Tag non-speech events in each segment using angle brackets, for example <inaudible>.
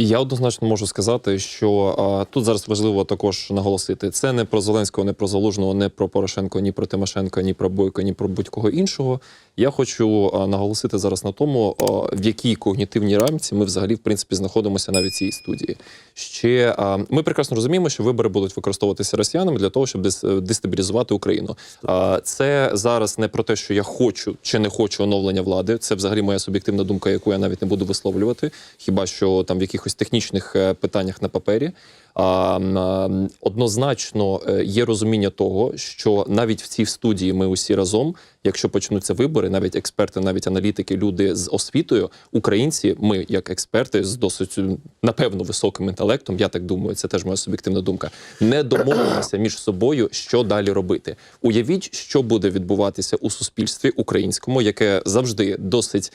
І я однозначно можу сказати, що а, тут зараз важливо також наголосити: це не про Зеленського, не про Залужного, не про Порошенко, ні про Тимошенко, ні про Бойко, ні про будь-кого іншого. Я хочу а, наголосити зараз на тому, а, в якій когнітивній рамці ми взагалі в принципі знаходимося навіть цій студії. Ще а, ми прекрасно розуміємо, що вибори будуть використовуватися росіянами для того, щоб дес- дестабілізувати Україну. А, це зараз не про те, що я хочу чи не хочу оновлення влади. Це взагалі моя суб'єктивна думка, яку я навіть не буду висловлювати. Хіба що там в якихось технічних е, питаннях на папері. А, однозначно е, є розуміння того, що навіть в цій студії ми усі разом, якщо почнуться вибори, навіть експерти, навіть аналітики, люди з освітою, українці, ми як експерти з досить напевно високим інтелектом, я так думаю, це теж моя суб'єктивна думка. Не домовимося між собою, що далі робити. Уявіть, що буде відбуватися у суспільстві українському, яке завжди досить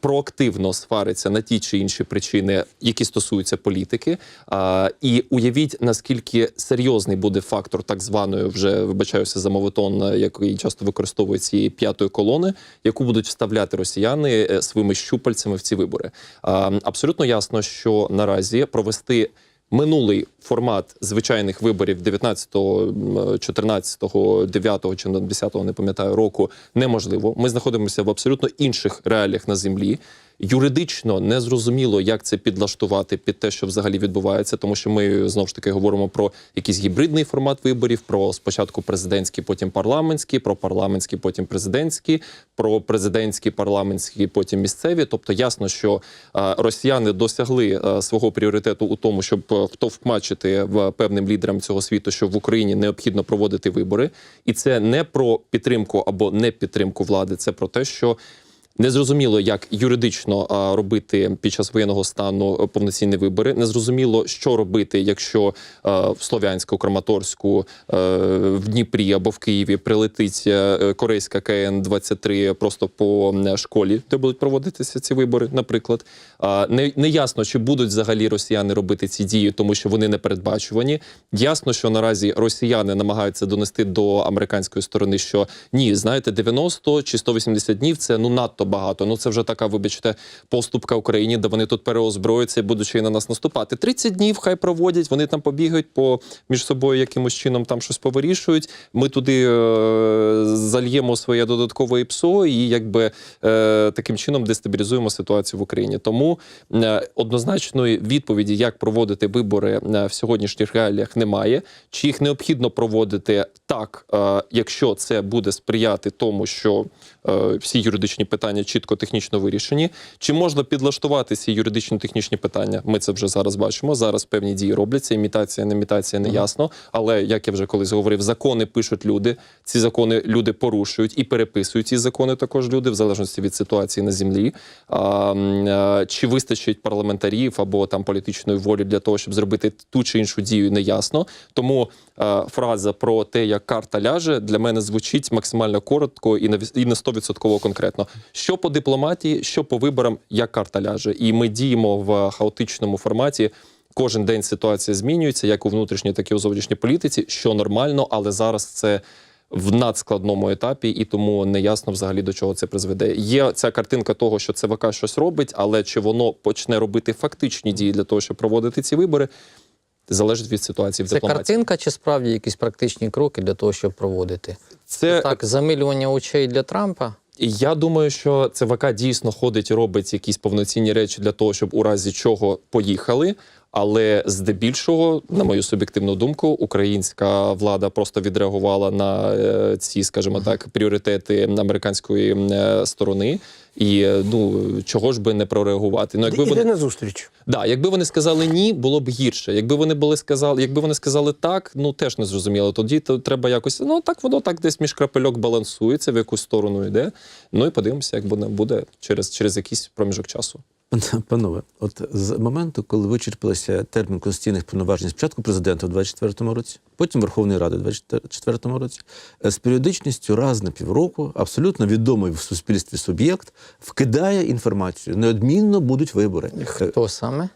проактивно свариться на ті чи інші причини, які стосуються політики. І уявіть, наскільки серйозний буде фактор так званої, вже вибачаюся за мовитон, е, який часто використовують цієї п'ятої колони, яку будуть вставляти росіяни е, своїми щупальцями в ці вибори. Абсолютно ясно, що наразі провести. Минулий формат звичайних виборів 19-го, м, 14-го, 9-го чи 10-го, не пам'ятаю року неможливо. Ми знаходимося в абсолютно інших реаліях на землі. Юридично не зрозуміло, як це підлаштувати під те, що взагалі відбувається, тому що ми знову ж таки говоримо про якийсь гібридний формат виборів: про спочатку президентські, потім парламентські, про парламентські, потім президентські, про президентські, парламентські, потім місцеві. Тобто ясно, що е, росіяни досягли е, свого пріоритету у тому, щоб е, втовкмачити певним лідерам цього світу, що в Україні необхідно проводити вибори, і це не про підтримку або не підтримку влади, це про те, що. Незрозуміло, як юридично робити під час воєнного стану е, повноцінні вибори. Незрозуміло, що робити, якщо е, в Слов'янську, Краматорську, е, в Дніпрі або в Києві прилетить корейська КН 23 просто по школі, де будуть проводитися ці вибори. Наприклад, не, не ясно, чи будуть взагалі росіяни робити ці дії, тому що вони не передбачувані. Ясно, що наразі росіяни намагаються донести до американської сторони, що ні, знаєте, 90 чи 180 днів це ну надто багато. Ну це вже така, вибачте, поступка Україні, де вони тут переозброються і будуть на нас наступати. 30 днів хай проводять, вони там побігають по між собою якимось чином там щось повирішують. Ми туди е, зальємо своє додаткове ІПСО і якби е, таким чином дестабілізуємо ситуацію в Україні. Тому е, однозначної відповіді, як проводити вибори е, в сьогоднішніх реаліях, немає. Чи їх необхідно проводити так, е, якщо це буде сприяти тому, що е, всі юридичні питання чітко технічно вирішені, чи можна підлаштувати ці юридично технічні питання? Ми це вже зараз бачимо. Зараз певні дії робляться. Імітація, не імітація, не ясно. Але як я вже колись говорив, закони пишуть люди. Ці закони люди порушують і переписують ці закони. Також люди, в залежності від ситуації на землі. А, а, чи вистачить парламентарів або там політичної волі для того, щоб зробити ту чи іншу дію, не ясно. Тому е, фраза про те, як карта ляже, для мене звучить максимально коротко і на і на 100% конкретно. Що по дипломатії, що по виборам, як карта ляже, і ми діємо в хаотичному форматі. Кожен день ситуація змінюється, як у внутрішній, так і у зовнішній політиці, що нормально, але зараз це в надскладному етапі, і тому не ясно взагалі до чого це призведе. Є ця картинка того, що ЦВК щось робить, але чи воно почне робити фактичні дії для того, щоб проводити ці вибори, залежить від ситуації в Це дипломатії. картинка чи справді якісь практичні кроки для того, щоб проводити? Це Так, замилювання очей для Трампа. Я думаю, що ЦВК дійсно ходить і робить якісь повноцінні речі для того, щоб у разі чого поїхали. Але здебільшого, на мою суб'єктивну думку, українська влада просто відреагувала на е, ці, скажімо так, пріоритети американської е, сторони. І е, ну чого ж би не прореагувати? Ну, якби Іде вони на зустріч. Да, якби вони сказали ні, було б гірше. Якби вони були сказали, якби вони сказали так, ну теж не зрозуміло. Тоді то треба якось. Ну так воно так десь між крапельок балансується, в яку сторону йде. Ну і подивимося, як воно буде через, через якийсь проміжок часу. Панове, от з моменту, коли вичерпалися термін конституційних повноважень спочатку президента у 24-му році, потім Верховної Ради у 24-му році, е, з періодичністю раз на півроку абсолютно відомий в суспільстві суб'єкт вкидає інформацію. Неодмінно будуть вибори. Е, Хто саме?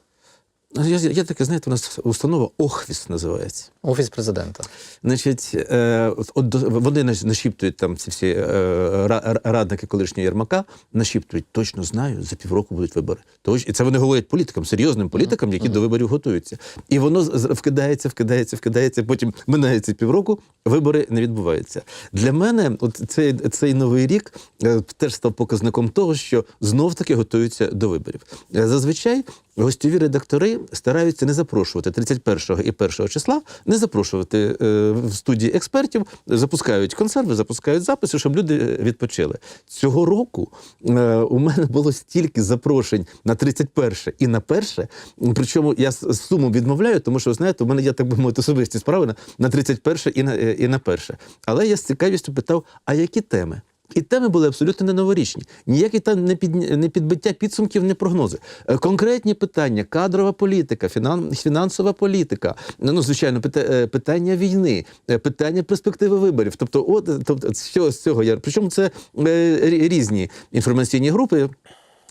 Я, я таке, знаєте, у нас установа Охвіс називається. Офіс президента. Значить, е, от вони нашіптують там ці всі е, радники колишнього Єрмака, нашіптують, точно знаю, за півроку будуть вибори. Тож, і це вони говорять політикам, серйозним політикам, які до виборів готуються. І воно вкидається, вкидається, вкидається. Потім минає ці півроку, вибори не відбуваються. Для мене, от цей, цей новий рік е, теж став показником того, що знов таки готуються до виборів. Е, Зазвичай гостьові редактори стараються не запрошувати 31 і 1 числа, не запрошувати е, в студії експертів, запускають консерви, запускають записи, щоб люди відпочили. Цього року е, у мене було стільки запрошень на 31 і на перше. причому я суму відмовляю, тому що, знаєте, у мене є, так би мовити, особисті справи на, на 31 і на, е, і на перше. Але я з цікавістю питав, а які теми? І теми були абсолютно не новорічні. Ніякі там не, під, не підбиття підсумків, не прогнози. Е, Конкретні питання: кадрова політика, фінан, фінансова політика, ну, звичайно, е, питання війни, е, питання перспективи виборів. Тобто, от тобто, з цього, з цього я. Причому це різні інформаційні групи.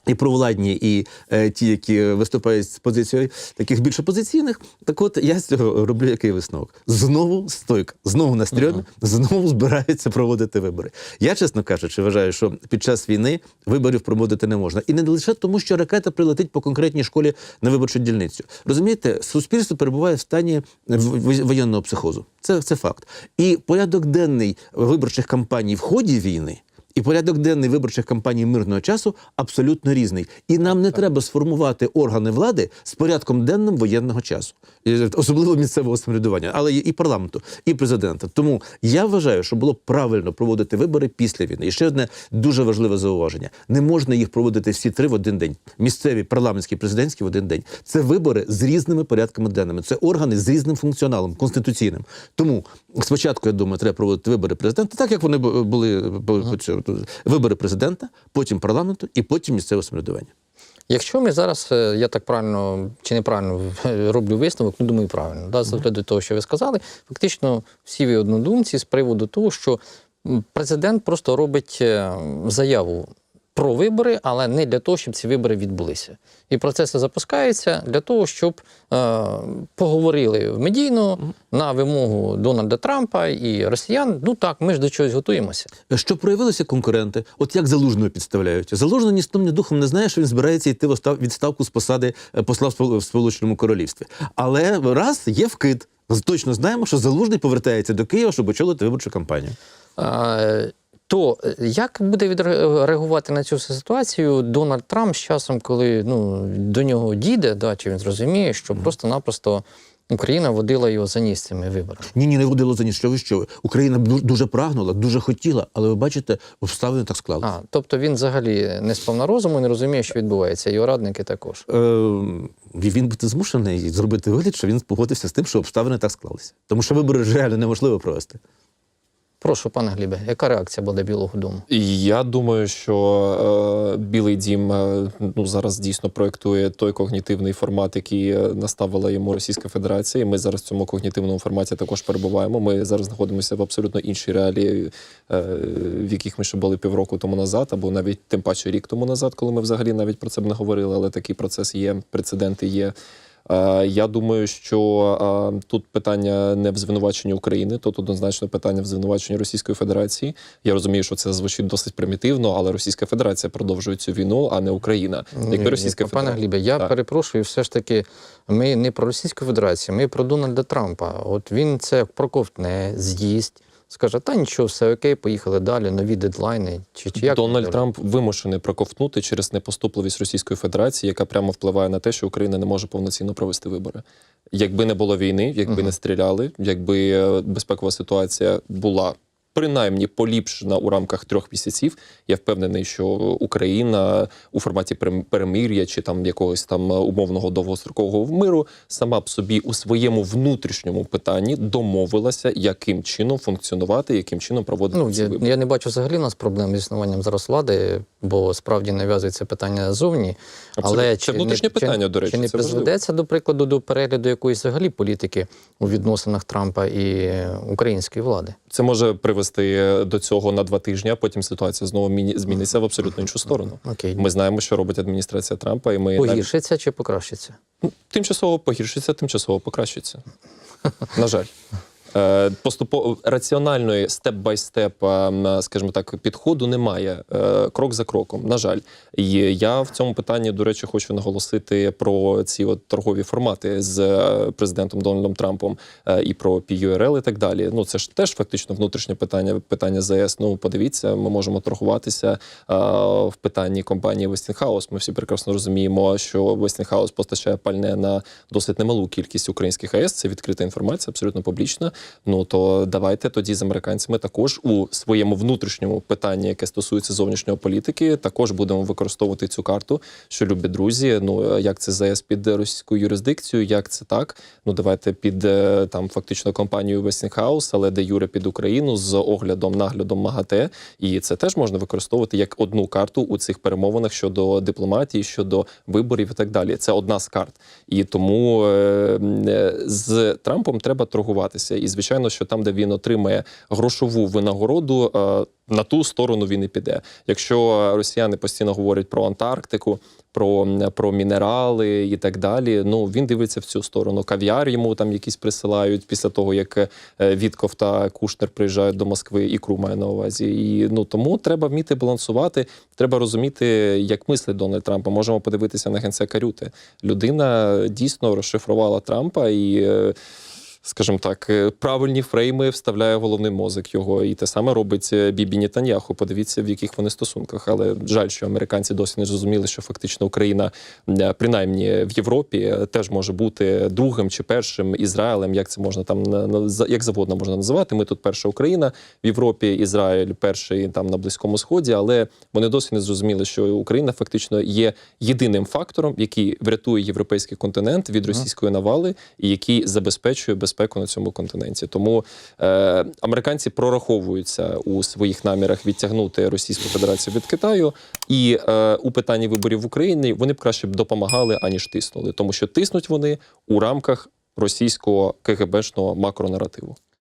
І провладні, і е, ті, які виступають з позицією таких більш опозиційних. Так от я з цього роблю який висновок? Знову стойка, знову на стрьомі, знову збираються проводити вибори. Я, чесно кажучи, вважаю, що під час війни виборів проводити не можна. І не лише тому, що ракета прилетить по конкретній школі на виборчу дільницю. Розумієте, суспільство перебуває в стані воєнного психозу. Це, це факт. І порядок денний виборчих кампаній в ході війни. І порядок денний виборчих кампаній мирного часу абсолютно різний. І нам не треба сформувати органи влади з порядком денним воєнного часу, особливо місцевого самоврядування, але і парламенту, і президента. Тому я вважаю, що було правильно проводити вибори після війни. І ще одне дуже важливе зауваження: не можна їх проводити всі три в один день. Місцеві, парламентські, президентські в один день. Це вибори з різними порядками денними. Це органи з різним функціоналом, конституційним. Тому спочатку я думаю, треба проводити вибори президента, так як вони були по- по цьому. Вибори президента, потім парламенту і потім місцеве самоврядування. Якщо ми зараз, е, я так правильно чи неправильно <laughs> роблю висновок, ну думаю, правильно, да, з огляду до того, що ви сказали, фактично всі ви однодумці з приводу того, що президент просто робить е, заяву про вибори, але не для того, щоб ці вибори відбулися. І процеси запускаються для того, щоб е, поговорили медійно на вимогу Дональда Трампа і росіян. Ну так, ми ж до чогось готуємося. Що проявилися конкуренти? От як залужного підставляють? Залужний ні сном, ні духом не знає, що він збирається йти в відставку з посади е, посла в Сполученому Королівстві. Але раз є вкид. Точно знаємо, що залужний повертається до Києва, щоб очолити виборчу кампанію. Е, То е, як буде відреагувати на цю ситуацію Дональд Трамп з часом, коли ну, до нього дійде, да, чи він зрозуміє, що просто-напросто Україна водила його за ніс цими виборами? Ні, ні, не водило за ні, що ви що. Україна ду- дуже прагнула, дуже хотіла, але ви бачите, обставини так склали. А, тобто він взагалі не сповна розуму, не розуміє, що відбувається. Його радники також. Е, він буде змушений зробити вигляд, що він погодився з тим, що обставини так склалися. Тому що вибори ж реально неможливо провести. Прошу, пане Глібе, яка реакція буде Білого Дому? Я думаю, що е, Білий Дім е, ну зараз дійсно проектує той когнітивний формат, який е, наставила йому Російська Федерація. І Ми зараз в цьому когнітивному форматі також перебуваємо. Ми зараз знаходимося в абсолютно іншій реалії, е, в яких ми ще були півроку тому назад, або навіть тим паче рік тому назад, коли ми взагалі навіть про це б не говорили. Але такий процес є, прецеденти є. Е, Я думаю, що е, тут питання не в звинуваченні України, тут однозначно питання в звинуваченні Російської Федерації. Я розумію, що це звучить досить примітивно, але Російська Федерація продовжує цю війну, а не Україна. Якби Російська Пане Федерація Глібе, я Так. перепрошую, все ж таки, ми не про Російську Федерацію, ми про Дональда Трампа. От він це проковтне, з'їсть, скаже, та нічого, все окей, поїхали далі, нові дедлайни. Чи, чи як Дональд? Трамп вимушений проковтнути через непоступливість Російської Федерації, яка прямо впливає на те, що Україна не може повноцінно провести вибори. Якби не було війни, якби Мгм. не стріляли, якби е, безпекова ситуація була. Принаймні поліпшена у рамках трьох місяців. Я впевнений, що Україна у форматі перем- перемир'я чи там якогось там умовного довгострокового миру сама б собі у своєму внутрішньому питанні домовилася, яким чином функціонувати, яким чином проводити Ну, ці я, вибори. я не бачу взагалі у нас проблем з існуванням зараз влади, бо справді нав'язується питання ззовні. Абсолютно. Але Це чи внутрішнє не, питання, чи, до речі, Чи не призведеться, до прикладу, до перегляду якоїсь взагалі політики у відносинах Трампа і української влади? Це може привести привести до цього на два тижні, а потім ситуація знову міні- зміниться в абсолютно іншу сторону. Окей. Ми знаємо, що робить адміністрація Трампа, і ми навіть Погіршиться чи покращиться? тимчасово погіршиться, тимчасово покращиться. На жаль. Е, Поступово раціональної степ-бай-степ, ем, скажімо так, підходу немає е, крок за кроком. На жаль, і я в цьому питанні, до речі, хочу наголосити про ці от торгові формати з е, президентом Дональдом Трампом і про PURL і так далі. Ну це ж теж фактично внутрішнє питання питання ЗС. Ну подивіться, ми можемо торгуватися в питанні компанії Westinghouse. Ми всі прекрасно розуміємо, що Westinghouse постачає пальне на досить немалу кількість українських АЕС. Це відкрита інформація, абсолютно публічна. Ну то давайте тоді з американцями також у своєму внутрішньому питанні, яке стосується зовнішньої політики, також будемо використовувати цю карту. Що любі друзі, ну як це ЗС під російську юрисдикцію, як це так? Ну давайте під е, там фактично компанію Westinghouse, але де Юре під Україну з оглядом, наглядом МАГАТЕ. І це теж можна використовувати як одну карту у цих перемовинах щодо дипломатії, щодо виборів і так далі. Це одна з карт. І тому е, е, з Трампом треба торгуватися. І звичайно, що там, де він отримає грошову винагороду. е, на ту сторону він і піде. Якщо росіяни постійно говорять про Антарктику, про, про мінерали і так далі. Ну він дивиться в цю сторону. Кав'яр йому там якісь присилають після того, як е, Вітков та Кушнер приїжджають до Москви, ікру маю на увазі. І ну тому треба вміти балансувати. Треба розуміти, як мислить Дональд Трамп. Можемо подивитися на генсека Рюте. Людина дійсно розшифрувала Трампа і. Скажімо так, е, правильні фрейми вставляє головний мозок його, і те саме робить е, Бібі Нетаньяху. Подивіться, в яких вони стосунках. Але жаль, що американці досі не зрозуміли, що фактично Україна, е, принаймні в Європі, теж може бути другим чи першим Ізраїлем. Як це можна там як завгодно можна називати? Ми тут перша Україна в Європі, Ізраїль перший там на близькому сході. Але вони досі не зрозуміли, що Україна фактично є єдиним фактором, який врятує європейський континент від російської навали, і який забезпечує безпеку на цьому континенті. Тому е, американці прораховуються у своїх намірах відтягнути Російську Федерацію від Китаю, і е, у питанні виборів в Україні вони б краще б допомагали аніж тиснули, тому що тиснуть вони у рамках російського КГБшного макронаративу.